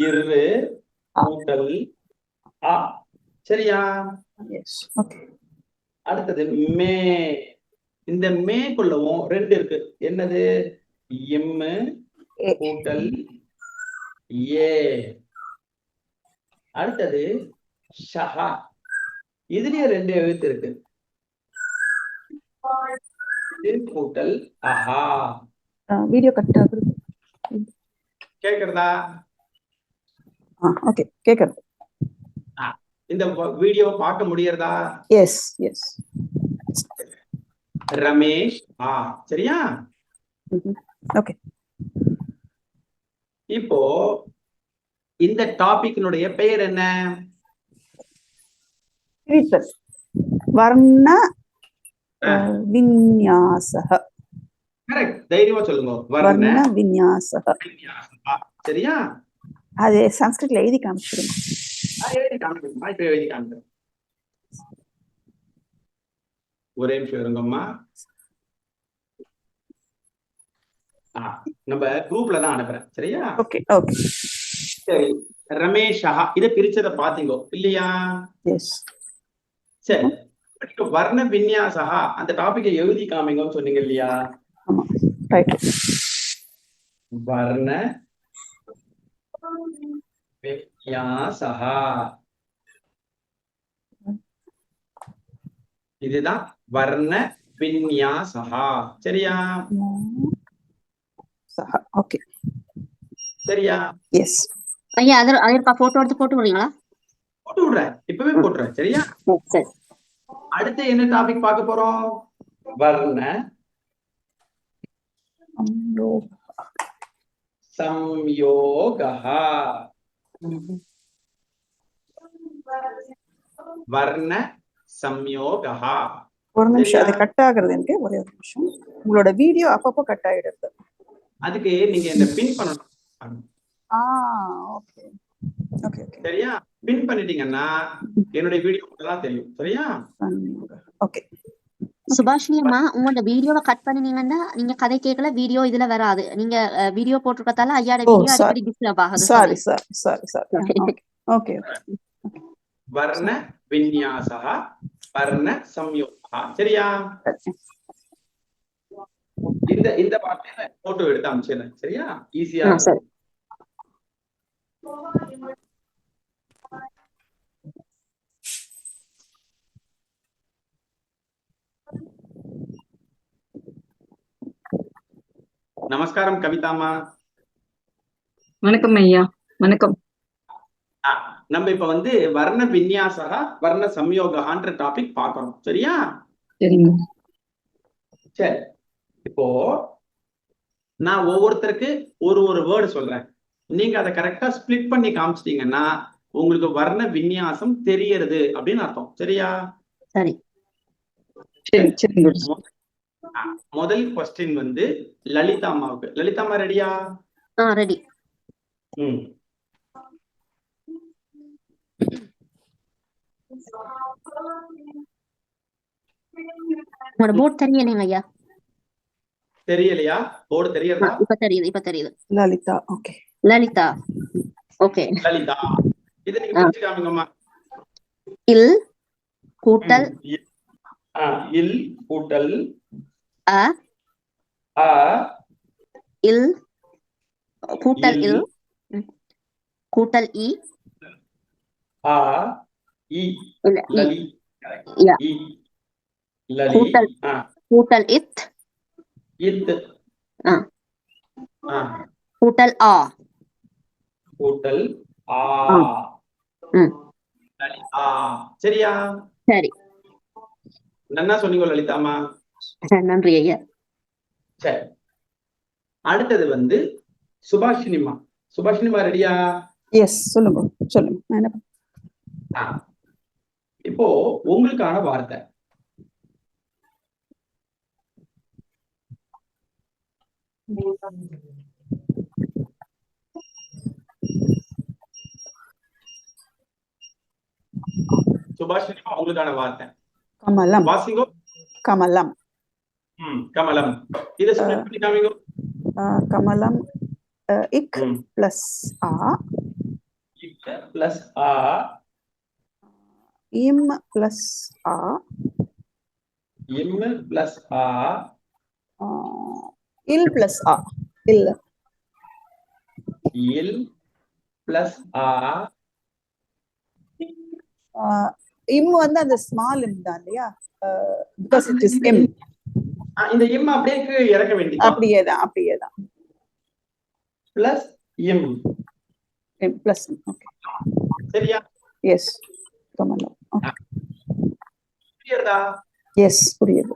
இரு. கூட்டல் ஆ. சரியா? அடுத்தது மே. இந்த மேக்குள்ளவும் ரெண்டு இருக்கு. என்னது? எம்மு ஏ கூட்டல் ஏ அடுத்தது ஷஹா. இதுலயே ரெண்டு எழுத்து இருக்கு. கூட்டல் அஹா. வீடியோ கட் ஆகுது கேக்குறதா? ஓகே கேட்குறது இந்த வீடியோ பார்க்க முடியறதா? எஸ் எஸ் ரமேஷ் ஆ சரியா? ஓகே இப்போ இந்த டாபிக்னுடைய பெயர் என்ன? வர்ண விந்யாசக. கரெக்ட் தைரியமா சொல்லுங்க. வர்ண விந்யாசக. சரியா? அது சன்ஸ்கிரிட்ல எழுதி காமிச்சிருங்க. ஒரே நிமிஷம் இருங்கம்மா. நம்ம குரூப்ல தான் அனுப்புறேன். சரியா? Okay okay. சரி. ரமேஷா இதை பிரிச்சதை பாத்தீங்கோ. இல்லையா? எஸ் சரி. வர்ண விந்யாசா அந்த டாபிக்கை எழுதி காமிங்கன்னு சொன்னீங்க இல்லையா? ஆமா ரைட் வர்ண விந்யாசா இதுதான் வர்ண விந்யாசா சரியா? சஹ ஓகே. சரியா? எஸ் ஐயா அது அதற்கா போட்டோ எடுத்து போட்டு விடுறீங்களா? போட்டு விடுறேன். இப்பவே போட்டுறேன் சரியா? சரி. அடுத்து என்ன டாபிக் பார்க்க போறோம்? வர்ண சம்யோகா வர்ண சம்யோகா ஒரு நிமிஷம் அது? கட் ஆகுறது எனக்கு ஒரே ஒரு நிமிஷம். உங்களோட வீடியோ அப்பப்போ கட் ஆயிடுது. அதுக்கு நீங்க என்ன பின் பண்ணணும்? ஆ ஓகே சரியா? பின் பண்ணிட்டீங்கன்னா என்னுடைய வீடியோ தான் தெரியும். சரியா? ஓகே சுபாஷினி அம்மா உங்களோட வீடியோவை கட் பண்ணினீங்கன்னா நீங்க கதை கேட்கல வீடியோ இதுல வராது. நீங்க வீடியோ போட்டிருக்கதால ஐயாட வீடியோ. அடிக்கடி டிஸ்டர்ப் ஆகுது sorry sorry sorry sorry. Okay வர்ண விந்யாசா வர்ண சம்யோகா. சரியா? இந்த இந்த வார்த்தையில போட்டோ எடுத்து அமைச்சிடுறேன் சரியா? ஈஸியா நமஸ்காரம் கவிதாமா. வணக்கம் ஐயா வணக்கம். நம்ம இப்ப வந்து வர்ண விந்யாசகா வர்ண சம்யோகான்ற டாபிக் பார்க்கணும். சரியா? சரி. இப்போ நான் ஒவ்வொருத்தருக்கு ஒரு ஒரு வேர்டு சொல்றேன். நீங்க அதை கரெக்டா ஸ்பிளிட் பண்ணி காமிச்சிட்டீங்கன்னா உங்களுக்கு வர்ண விந்யாசம் தெரியறது அப்படின்னு அர்த்தம். சரியா? சரி. சரி முதல் கொஸ்டின் வந்து லலிதா அம்மாவுக்கு. லலிதா அம்மா ரெடியா ஆ ரெடி ம். உங்களோட போர்ட் தெரியலைங்க ஐயா. தெரியலையா? போர்டு ஆ, தெரியறதா இப்ப தெரியுது இப்ப தெரியுது. லலிதா ஓகே லலிதா ஓகே லலிதா இதை நீங்க ஆ. பிரிச்சு காமிங்கம்மா. இல் கூட்டல் இல் கூட்டல் அ? அ? இல்? கூட்டல் இல். கூட்டல் இ? ஆ இ. இல்ல இ. கூட்டல். கூட்டல் இத்? இத். ஆ. ஆ. கூட்டல் ஆ. கூட்டல் ஆ. சரியா? சரி. நன்னா சொன்னீங்க லலிதாமா நன்றி ஐயா. சரி. அடுத்தது வந்து சுபாஷினிமா சுபாஷினிமா ரெடியா எஸ் சொல்லுங்க சொல்லுங்க. இப்போ உங்களுக்கான வார்த்தை. சுபாஷினிமா உங்களுக்கான வார்த்தை. கமலம். வாசிங்கோ. கமலம். கமலம். இதை ஸ்பிளிட் பண்ணி காமிங்கோ. கமலம் இக் பிளஸ் ஆ. பிளஸ் ஆ. இம் பிளஸ் ஆ. இம் பிளஸ் ஆ. இல் பிளஸ் ஆ. இல்ல இல் பிளஸ் ஆ. இம் வந்து அந்த ஸ்மால் இம் தான் இல்லையா? பிகாஸ் இட் இஸ் ஆ, இந்த இம் அப்படியே கீழே இறக்க வேண்டியது அப்படியே தான் அப்படியே தான் பிளஸ் இம் எம் பிளஸ் ஓகே சரியா எஸ் கமலம் புரியுறதா எஸ் புரியுது?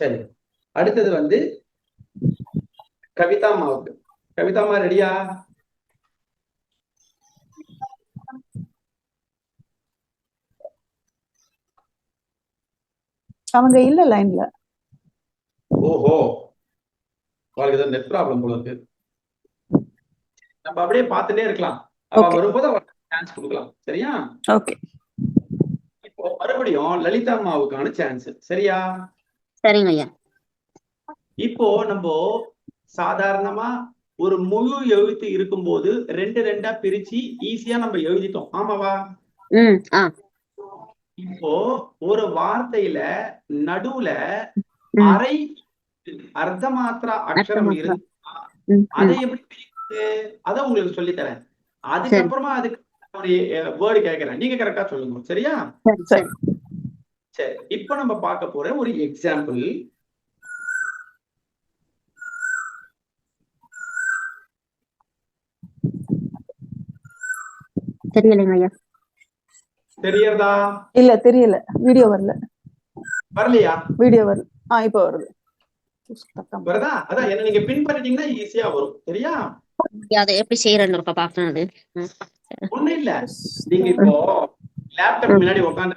சரி. அடுத்தது வந்து கவிதா மாவுக்கு. கவிதாமா ரெடியா அவங்க இல்ல லைன்ல ஓஹோ. அவளுக்கு ஏதோ நெட் ப்ராப்ளம் போல இருக்கு. நம்ம அப்படியே பார்த்துட்டே இருக்கலாம். அவ. வரும்போது சான்ஸ் கொடுக்கலாம். சரியா? ஓகே இப்போ மறுபடியும் லலிதா அம்மாவுக்கான சான்ஸ் சரியா? சரிங்க ஐயா. இப்போ நம்ம சாதாரணமா ஒரு முழு எழுத்து இருக்கும்போது ரெண்டு ரெண்டா பிரிச்சு ஈஸியா நம்ம எழுதிட்டோம். ஆமாவா? இப்போ ஒரு வார்த்தையில நடுவுல. அரை அர்த்த மாத்திரா அக்ஷரம் ம், அதை. எப்படி அதை உங்களுக்கு சொல்லித் தரேன் அதுக்கப்புறமா அதுக்கு ஒரு வேர்டு கேட்கிறேன் நீங்க கரெக்டா சொல்லுங்க. சரியா? சரி சரி. சரி. இப்போ நம்ம பார்க்க போற ஒரு எக்ஸாம்பிள் தெரியலைங்க ஐயா. தெரியறதா? இல்ல தெரியல. வீடியோ வரல. வரலையா? வீடியோ வரல. ஆ இப்போ வருது. புஸ்தகம். வருதா அதான் என்ன நீங்க பின் பண்ணிட்டீங்கன்னா ஈஸியா வரும். சரியா? அதை எப்படி செய்யறேன்னு இருக்க பாக்கணும் அது. ம். ஒண்ணும் இல்ல. நீங்க இப்போ லேப்டாப் முன்னாடி உட்காந்து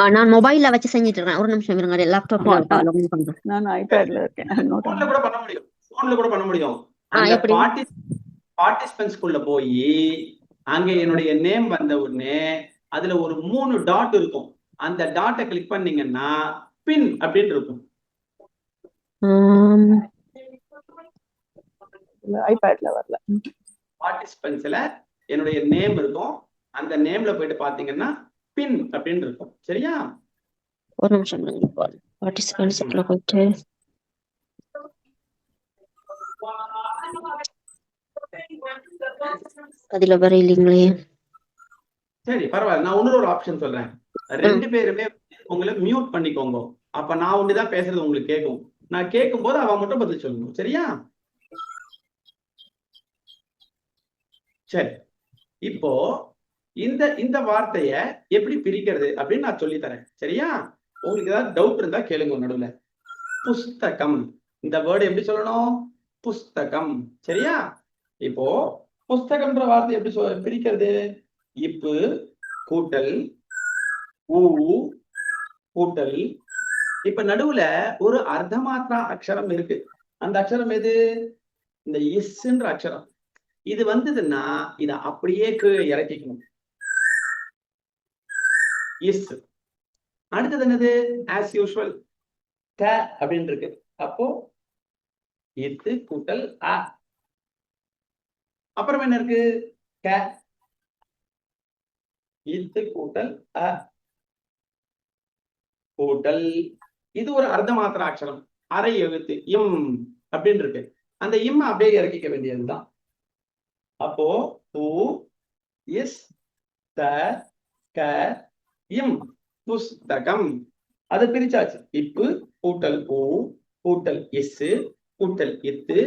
ஆ, நான் மொபைல்ல வச்சு செஞ்சுட்டு இருக்கேன். ஒரு நிமிஷம் இருங்க லேப்டாப்ல லாகின் பண்றேன். நான் ஐபேட்ல இருக்கேன். நோட் போன்ல கூட பண்ண முடியும். போன்ல கூட பண்ண முடியும். பார்ட்டிசிபென்ட்ஸ்குள்ள போய் அங்க என்னுடைய நேம் வந்த உடனே அதுல ஒரு மூணு டாட் இருக்கும். அந்த டாட்டை கிளிக் பண்ணீங்கன்னா பின் அப்படின்னு இருக்கும். ஐபேட்ல வரல. பார்ட்டிசிபென்ட்ஸ்ல என்னுடைய நேம் இருக்கும். அந்த நேம்ல போயிட்டு பாத்தீங்கன்னா பின் அப்படின்னு இருக்கும். சரியா? ஒரு நிமிஷம் பார்ட்டிசிபென்ட்ஸ்ல போயிட்டு. அதுல வர இல்லைங்களே. சரி பரவாயில்ல. நான் இன்னொரு ஒரு ஆப்ஷன் சொல்றேன். ரெண்டு பேருமே உங்களை மியூட் பண்ணிக்கோங்க. அப்ப நான் ஒண்ணுதான் பேசுறது உங்களுக்கு கேட்கும். நான் கேட்கும் போது அவன் மட்டும் பதில் சொல்லணும். சரியா? சரி. இப்போ இந்த இந்த வார்த்தைய எப்படி பிரிக்கிறது அப்படின்னு நான் சொல்லி தரேன் சரியா? உங்களுக்கு ஏதாவது டவுட் இருந்தா கேளுங்க நடுவுல. புஸ்தகம். இந்த வேர்டு எப்படி சொல்லணும்? புஸ்தகம். சரியா? இப்போ புஸ்தகம்ன்ற வார்த்தை எப்படி சொல் பிரிக்கிறது? இப்பு கூட்டல் ஊ கூட்டல் இப்ப நடுவுல ஒரு அர்த்தமாத்ரா அக்ஷரம் இருக்கு. அந்த அக்ஷரம் எது? இந்த இஸ்ன்ற அக்ஷரம். இது வந்ததுன்னா இத அப்படியே கீழே இறக்கிக்கணும். இஸ். அடுத்தது என்னது? ஆஸ் யூஷுவல் த அப்படின்னு இருக்கு அப்போ இத்து கூட்டல் அ. அப்புறம் என்ன இருக்கு? க இத்து கூட்டல் அ. கூட்டல் இது ஒரு அர்த்த மாத்திர அக்ஷரம். அரை எழுத்து இம் அப்படின்னு இருக்கு. அந்த இம் அப்படியே இறக்கிக்க வேண்டியதுதான். அப்போ தூ இஸ் த க இம் புஸ்தகம். அதை பிரிச்சாச்சு. இப்பு கூட்டல் பூ கூட்டல் இஸ் கூட்டல் இத்து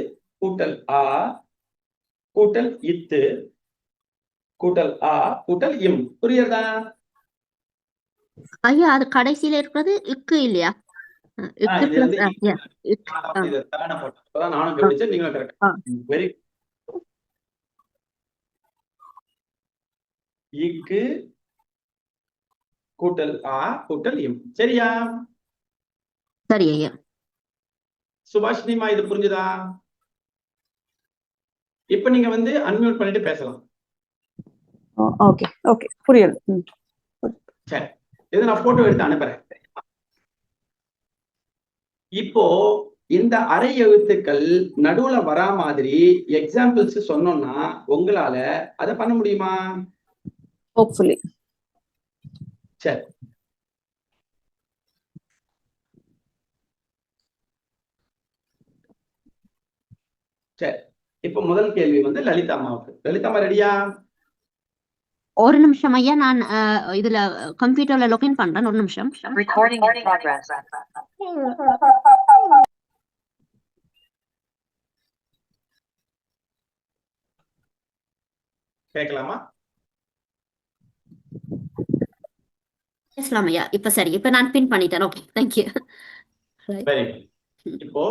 கூட்டல் ஆ கூட்டல் இத்து கூட்டல் ஆ கூட்டல் இம். புரியுறதா? ஐயா அது கடைசியில இருக்கிறது இக்கு இல்லையா? நானும் கவனிச்சேன் நீங்களும் ஆ. கரெக்ட் வெரி இக்கு கூட்டல் ஆ கூட்டல் இம். சரியா? சரி ஐயா. சுபாஷினிமா இது புரிஞ்சுதா? இப்ப நீங்க வந்து அன்மியூட் பண்ணிட்டு பேசலாம். Okay okay. புரியுது ம். இது நான் போட்டோ எடுத்து அனுப்புறேன். இப்போ இந்த அரை எழுத்துக்கள் நடுவுல வரா மாதிரி எக்ஸாம்பிள்ஸ் சொன்னோம்னா உங்களால அதை பண்ண முடியுமா? ஹோப்ஃபுல்லி சரி. சரி. இப்ப முதல் கேள்வி வந்து லலிதா அம்மாவுக்கு. லலிதா அம்மா ரெடியா ஒரு நிமிஷம் ஐயா நான் அஹ், இதுல கம்ப்யூட்டர்ல லாகின் பண்றேன். ஒரு நிமிஷம். Recording in progress. கேட்கலாமா? பேசலாம் ஐயா. இப்ப சரி. இப்ப நான் பின் பண்ணிட்டேன். ஓகே தேங்க்யூ வெரி குட் இப்போ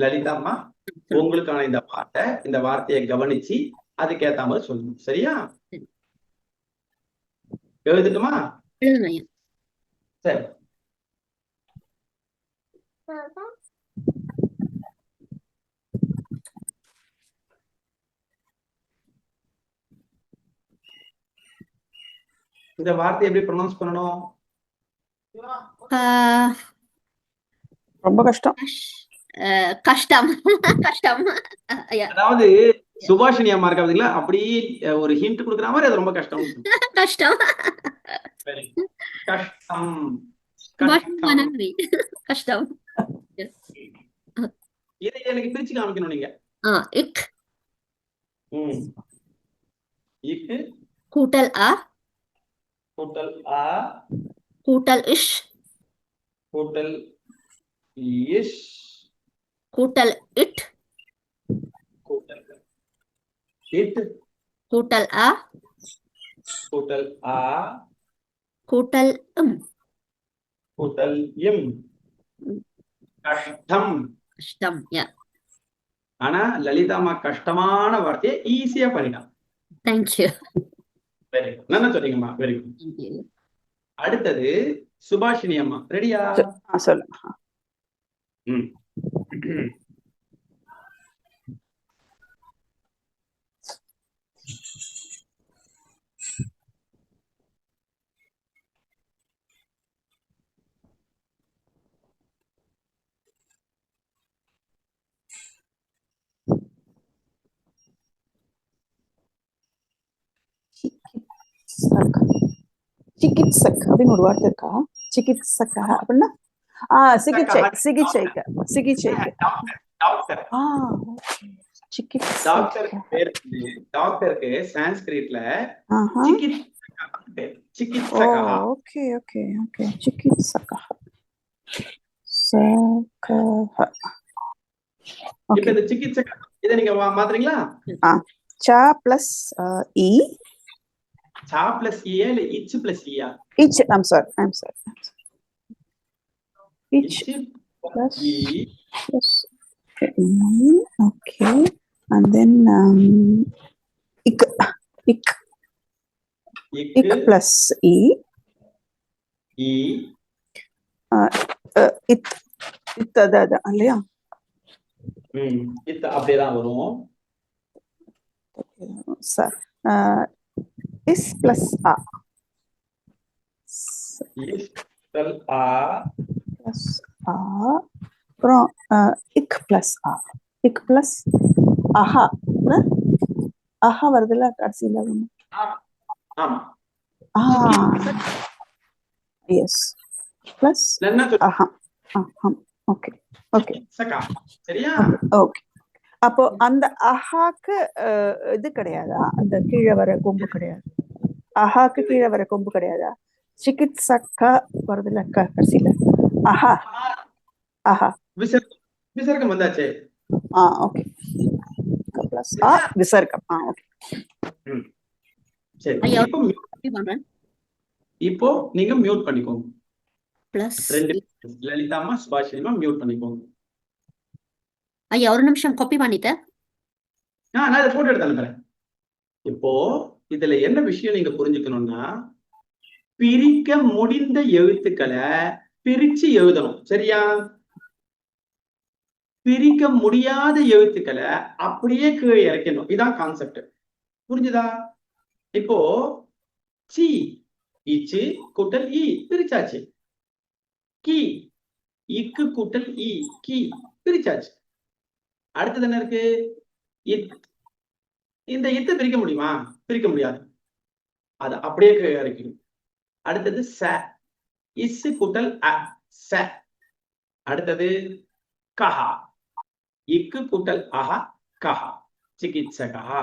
லலிதா அம்மா உங்களுக்கான இந்த வார்த்தை இந்த வார்த்தையை கவனிச்சு அதுக்கேத்த மாதிரி சொல்லணும். சரியா? எழுதுட்டுமா? சரி. இந்த வார்த்தையை எப்படி ப்ரொனவுன்ஸ் பண்ணணும்? அஹ், ரொம்ப கஷ்டம். கஷ்டம். கஷ்டம். அதாவது சுபாஷினி அம்மா இருக்கா பாத்தீங்களா? அப்படி அஹ், ஒரு ஹிண்ட் கொடுக்குற மாதிரி அது ரொம்ப கஷ்டம். கஷ்டம். கஷ்டம். இதை எனக்கு பிரிச்சு காமிக்கணும் நீங்க. இக். ம். இக்கு கூட்டல் அ கூட்டல் ஆ. கூட்டல் இஷ். கூட்டல் இஷ். கூட்டல் இட். கூட்டல் இட். கூட்டல் அ கூட்டல் ஆ. கூட்டல் இம். கூட்டல் இம். கஷ்டம். கஷ்டம் யா. ஆனா லலிதாமா கஷ்டமான வார்த்தையை ஈஸியா பண்ணிட்டான் தேங்க்யூ வெரி குட் நல்லா சொன்னீங்கம்மா. வெரி குட் அடுத்தது சுபாஷினி அம்மா. ரெடியா சொல்லுங்க. ம். சக் அப்படின்னு ஒரு வார்த்தை இருக்கா? சிகிட்சக்கா அப்படின்னா சிகிச்சை சிகிச்சைக்கு சிகிச்சைக்கு டாக்டர். டாக்டருக்கு சான்ஸ்கிரிட்ல ஓகே ஓகே ஓகே. சிகித்சகா சகஹ இப்ப இந்த சிகித்சகா இதை நீங்க மாத்துறீங்களா? ச பிளஸ் இ. சா பிளஸ் இயா இல்ல இச் பிளஸ் இயா? each i'm sorry i'm sorry. each இச் plus E plus mm, okay and then um ik ik ik இக்கு plus e E uh, it it அத அத இல்லையா ம் இத் அப்படியேதான் வரும் sir is plus a is dull ah plus a அப்புறம் uh, ik plus a. Ik plus aha இல்ல? aha வருதுல்ல கடைசியில சொல்லு aha aha okay. Okay. சகா சரியா? ஓகே அப்போ அந்த அஹாக்கு அஹ், இது கிடையாதா? அந்த கீழே வர கொம்பு கிடையாது. அஹாக்கு கீழே வர கொம்பு கிடையாதா? சிகித்சக்கா வருதுல கடைசியில. அஹா அஹா விசர்க்கம் விசர்க்கம் வந்தாச்சே. ஆ ஓகே. பிளஸ் ஆ விசர்க்கம். ஆ ஓகே. சரி. இப்போ நீங்க மியூட் பண்ணிக்கோங்க. பிளஸ் ரெண்டு லலிதாமா சுபாஷினிமா மியூட் பண்ணிக்கோங்க. ஐயா ஒரு நிமிஷம் காப்பி பண்ணிட்டேன் ஆ நான் இதை போட்டோ எடுத்து அனுப்புறேன். இப்போ இதுல என்ன விஷயம் நீங்க புரிஞ்சுக்கணும்னா பிரிக்க முடிந்த எழுத்துக்களை பிரிச்சு எழுதணும். சரியா? பிரிக்க முடியாத எழுத்துக்களை அப்படியே கீழே இறக்கணும் இதான் கான்செப்ட் புரிஞ்சுதா? இப்போ சி இச்சு கூட்டல் இ பிரிச்சாச்சு. கி இக்கு கூட்டல் இ கி பிரிச்சாச்சு. அடுத்தது என்ன இருக்கு? இந்த இத்தை பிரிக்க முடியுமா? பிரிக்க முடியாது. அது அப்படியே இறக்கணும் அடுத்தது ச. இஸ் கூட்டல் அ ச. அடுத்தது கஹா. இக்கு கூட்டல் அஹா கஹா. சிகிச்சகா.